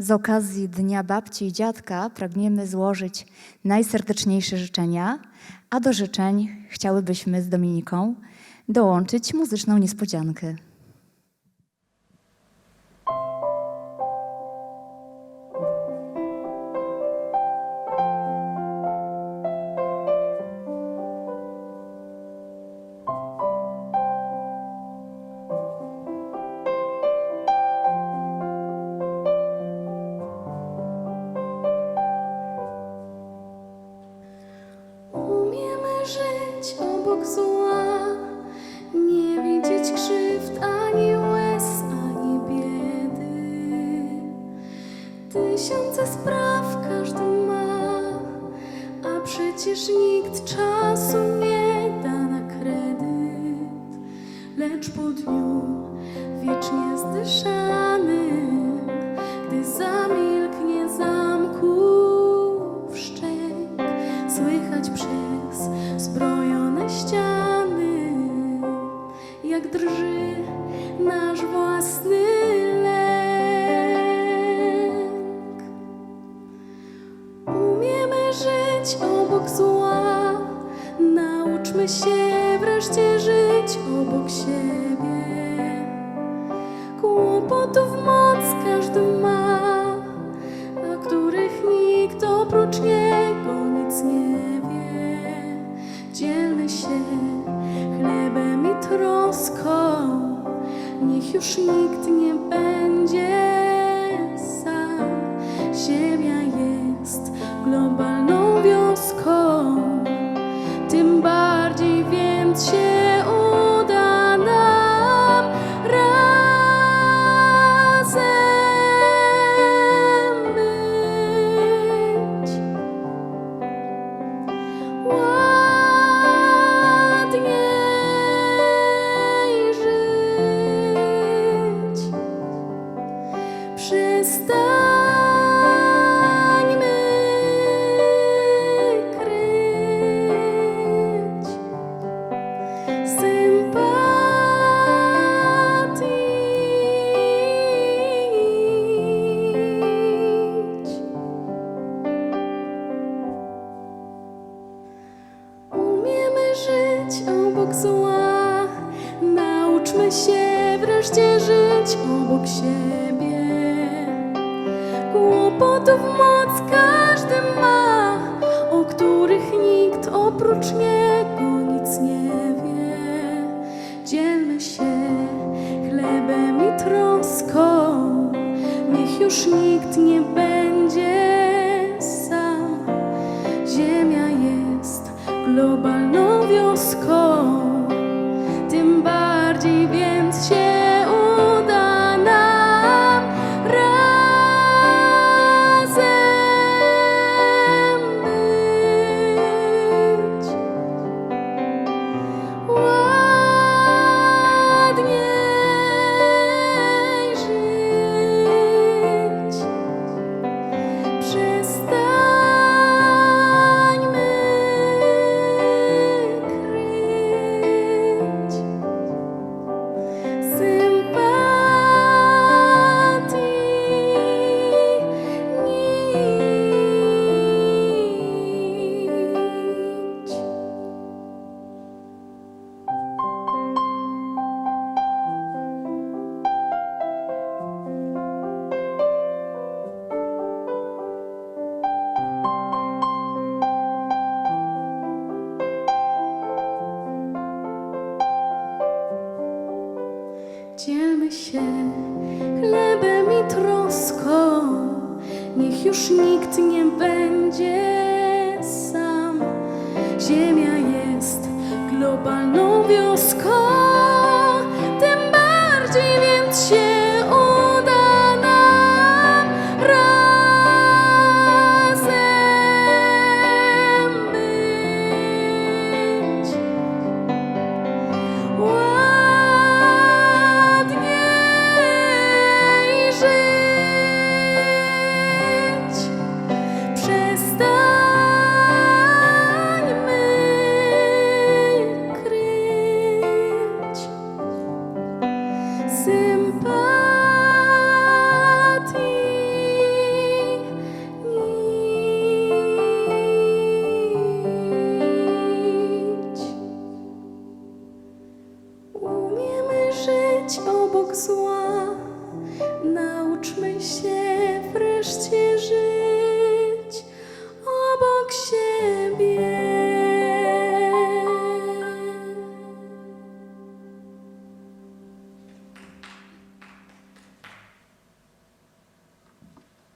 Z okazji Dnia Babci i Dziadka pragniemy złożyć najserdeczniejsze życzenia, a do życzeń chciałybyśmy z Dominiką dołączyć muzyczną niespodziankę. Czasu nie da na kredyt. Lecz po dniu wiecznie zdyszanym, gdy zamilknie zamków szczęk, słychać przez zbrojone ściany, jak drży nasz własny nauczmy się wreszcie żyć obok siebie. Kłopotów moc każdy ma, a których nikt oprócz niego nic nie wie. Dzielmy się chlebem i troską, niech już nikt nie Przestańmy kryć sympatii. Umiemy żyć obok zła, nauczmy się wreszcie żyć obok siebie. Kłopotów moc każdy ma, o których nikt oprócz niego nic nie wie. Dzielmy się chlebem i troską, niech już nikt nie będzie sam. Ziemia jest globalną wioską, Dzielmy się chlebem i troską, niech już nikt nie będzie sam. Ziemia jest globalną wioską, żyć obok zła. Nauczmy się wreszcie żyć.